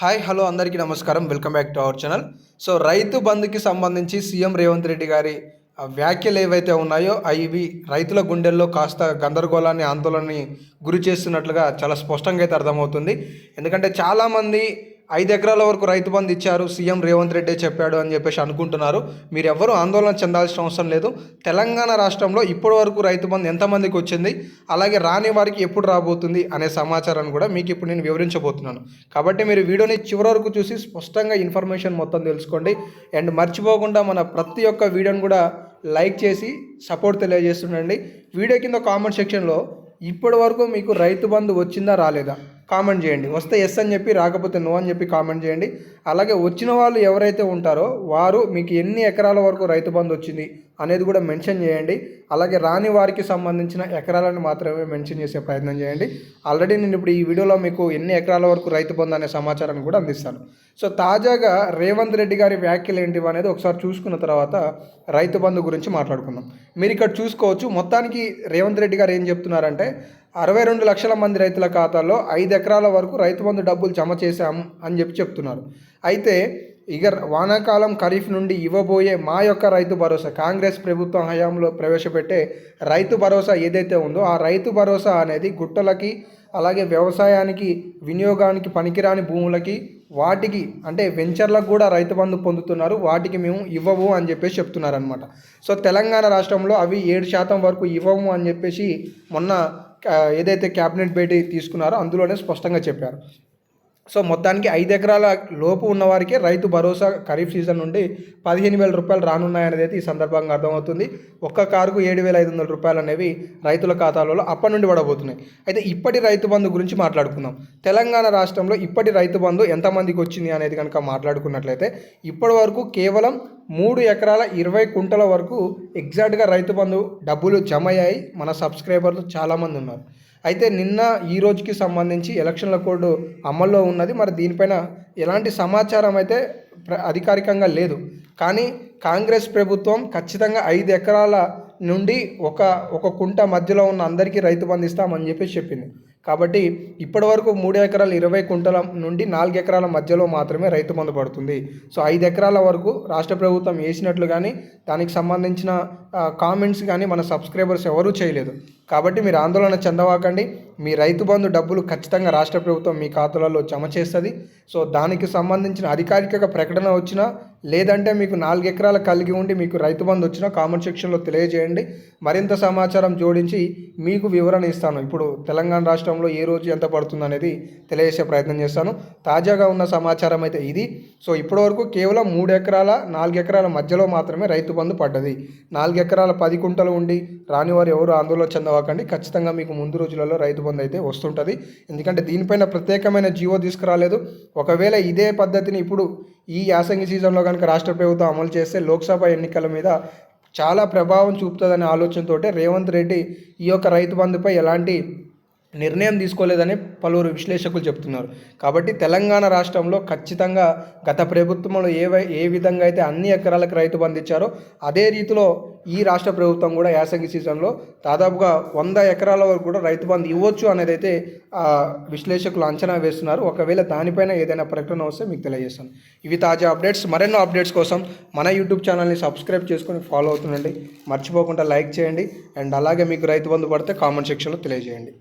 Hi hello అందరికీ నమస్కారం. Welcome back to our channel so రైతు బంధుకి సంబంధించి సీఎం రేవంత్ రెడ్డి గారి ఆ వ్యాఖ్యలు ఏవైతే ఉన్నాయో అవి రైతుల గుండెల్లో కాస్త గందరగోళాన్ని ఆందోళనని గురి చేస్తున్నట్లుగా చాలా స్పష్టంగా అయితే అర్థమవుతుంది. ఎందుకంటే చాలామంది ఐదు ఎకరాల వరకు రైతు బంధు ఇచ్చారు. సీఎం రేవంత్ రెడ్డి చెప్పాడు అని చెప్పేసి అనుకుంటున్నారు. మీరు ఎవ్వరూ ఆందోళన చెందాల్సిన అవసరం లేదు. తెలంగాణ రాష్ట్రంలో ఇప్పటి వరకు రైతు బంధు ఎంతమందికి వచ్చింది? అలాగే రాని వారికి ఎప్పుడు రాబోతుంది? అనే సమాచారాన్ని కూడా మీకు ఇప్పుడు నేను వివరించబోతున్నాను. కాబట్టి మీరు వీడియోని చివరి వరకు చూసి స్పష్టంగా ఇన్ఫర్మేషన్ మొత్తం తెలుసుకోండి. అండ్ మర్చిపోకుండా మన ప్రతి ఒక్క వీడియోని కూడా లైక్ చేసి సపోర్ట్ తెలియజేస్తుండండి. వీడియో కింద కామెంట్ సెక్షన్లో ఇప్పటి వరకు మీకు రైతు బంధు వచ్చిందా రాలేదా? కామెంట్ చేయండి. వస్తే ఎస్ అని చెప్పి రాకపోతే నో అని చెప్పి కామెంట్ చేయండి. అలాగే వచ్చిన వాళ్ళు ఎవరైతే ఉంటారో వారు మీకు ఎన్ని ఎకరాల వరకు రైతు బంధు వచ్చింది అనేది కూడా మెన్షన్ చేయండి. అలాగే రాని వారికి సంబంధించిన ఎకరాలను మాత్రమే మెన్షన్ చేసే ప్రయత్నం చేయండి. ఆల్రెడీ నేను ఇప్పుడు ఈ వీడియోలో మీకు ఎన్ని ఎకరాల వరకు రైతు బంధు అనే సమాచారాన్ని కూడా అందిస్తాను. సో తాజాగా రేవంత్ రెడ్డి గారి వ్యాఖ్యలు ఏంటివి అనేది ఒకసారి చూసుకున్న తర్వాత రైతు బంధు గురించి మాట్లాడుకుందాం. మీరు ఇక్కడ చూసుకోవచ్చు మొత్తానికి రేవంత్ రెడ్డి గారు ఏం చెప్తున్నారంటే అరవై రెండు లక్షల మంది రైతుల ఖాతాలో ఐదు ఎకరాల వరకు రైతు బంధు డబ్బులు జమ చేశాము అని చెప్పి చెప్తున్నారు. అయితే ఇక వానాకాలం ఖరీఫ్ నుండి ఇవ్వబోయే మా యొక్క రైతు భరోసా కాంగ్రెస్ ప్రభుత్వం హయాంలో ప్రవేశపెట్టే రైతు భరోసా ఏదైతే ఉందో ఆ రైతు భరోసా అనేది గుట్టలకి అలాగే వ్యవసాయానికి వినియోగానికి పనికిరాని భూములకి వాటికి అంటే వెంచర్లకు కూడా రైతు బంధు పొందుతున్నారు. వాటికి మేము ఇవ్వము అని చెప్పేసి చెప్తున్నారనమాట సో తెలంగాణ రాష్ట్రంలో అవి ఏడు శాతం వరకు ఇవ్వము అని చెప్పేసి మొన్న ఏదైతే క్యాబినెట్ భేటీ తీసుకున్నారో అందులోనే స్పష్టంగా చెప్పారు. సో మొత్తానికి ఐదు ఎకరాల లోపు ఉన్నవారికి రైతు భరోసా ఖరీఫ్ సీజన్ నుండి పదిహేను వేల రూపాయలు రానున్నాయనేది అయితే ఈ సందర్భంగా అర్థమవుతుంది. ఒక్క కారుకు ఏడు వేల ఐదు వందల రూపాయలు అనేవి రైతుల ఖాతాలలో అప్పటి నుండి పడబోతున్నాయి. అయితే ఇప్పటి రైతు బంధు గురించి మాట్లాడుకుందాం. తెలంగాణ రాష్ట్రంలో ఇప్పటి రైతు బంధు ఎంతమందికి వచ్చింది అనేది కనుక మాట్లాడుకున్నట్లయితే ఇప్పటి వరకు కేవలం మూడు ఎకరాల ఇరవై కుంటల వరకు ఎగ్జాక్ట్గా రైతు బంధు డబ్బులు జమ అయ్యాయి. మన సబ్స్క్రైబర్లు చాలామంది ఉన్నారు. అయితే నిన్న ఈ రోజుకి సంబంధించి ఎలక్షన్ల కోడ్ అమల్లో ఉన్నది. మరి దీనిపైన ఎలాంటి సమాచారం అయితే అధికారికంగా లేదు. కానీ కాంగ్రెస్ ప్రభుత్వం ఖచ్చితంగా ఐదు ఎకరాల నుండి ఒక ఒక కుంట మధ్యలో ఉన్న అందరికీ రైతు బంధిస్తామని చెప్పేసి చెప్పింది. కాబట్టి ఇప్పటి వరకు మూడు ఎకరాలు ఇరవై కుంటల నుండి నాలుగు ఎకరాల మధ్యలో మాత్రమే రైతు బంధు పడుతుంది. సో ఐదు ఎకరాల వరకు రాష్ట్ర ప్రభుత్వం వేసినట్లు కానీ దానికి సంబంధించిన కామెంట్స్ కానీ మన సబ్స్క్రైబర్స్ ఎవరూ చేయలేదు. కాబట్టి మీరు ఆందోళన చెందవాకండి. మీ రైతు బంధు డబ్బులు ఖచ్చితంగా రాష్ట్ర ప్రభుత్వం మీ ఖాతాలలో జమ చేస్తుంది. సో దానికి సంబంధించిన అధికారిక ప్రకటన వచ్చినా లేదంటే మీకు నాలుగు ఎకరాలు కలిగి ఉండి మీకు రైతు బంధు వచ్చినా కామెంట్ సెక్షన్లో తెలియజేయండి. మరింత సమాచారం జోడించి మీకు వివరణ ఇస్తాను. ఇప్పుడు తెలంగాణ రాష్ట్రంలో ఏ రోజు ఎంత పడుతుంది అనేది తెలియజేసే ప్రయత్నం చేస్తాను. తాజాగా ఉన్న సమాచారం అయితే ఇది. సో ఇప్పటివరకు కేవలం మూడు ఎకరాల నాలుగు ఎకరాల మధ్యలో మాత్రమే రైతు బంధు పడ్డది. నాలుగు ఎకరాల పది కుంటలు ఉండి రాని వారు ఎవరు ఆందోళన చెందవకండి. ఖచ్చితంగా మీకు ముందు రోజులలో రైతు బంధు అయితే వస్తుంటుంది. ఎందుకంటే దీనిపైన ప్రత్యేకమైన జీవో తీసుకురాలేదు. ఒకవేళ ఇదే పద్ధతిని ఇప్పుడు ఈ యాసంగి సీజన్లో కనుక రాష్ట్ర ప్రభుత్వం అమలు చేస్తే లోక్సభ ఎన్నికల మీద చాలా ప్రభావం చూపుతుందనే ఆలోచనతో రేవంత్ రెడ్డి ఈ యొక్క రైతు బంధుపై ఎలాంటి నిర్ణయం తీసుకోలేదని పలువురు విశ్లేషకులు చెప్తున్నారు. కాబట్టి తెలంగాణ రాష్ట్రంలో ఖచ్చితంగా గత ప్రభుత్వంలో ఏ ఏ విధంగా అయితే అన్ని ఎకరాలకు రైతు బంధు ఇచ్చారో అదే రీతిలో ఈ రాష్ట్ర ప్రభుత్వం కూడా యాసంగి సీజన్లో దాదాపుగా వంద ఎకరాల వరకు కూడా రైతు బంధు ఇవ్వచ్చు అనేది అయితే విశ్లేషకులు అంచనా వేస్తున్నారు. ఒకవేళ దానిపైన ఏదైనా ప్రకటన వస్తే మీకు తెలియజేస్తాను. ఇవి తాజా అప్డేట్స్. మరెన్నో అప్డేట్స్ కోసం మన యూట్యూబ్ ఛానల్ని సబ్స్క్రైబ్ చేసుకొని ఫాలో అవుతుండండి. మర్చిపోకుండా లైక్ చేయండి. అండ్ అలాగే మీకు రైతు బంధు పడితే కామెంట్ సెక్షన్లో తెలియజేయండి.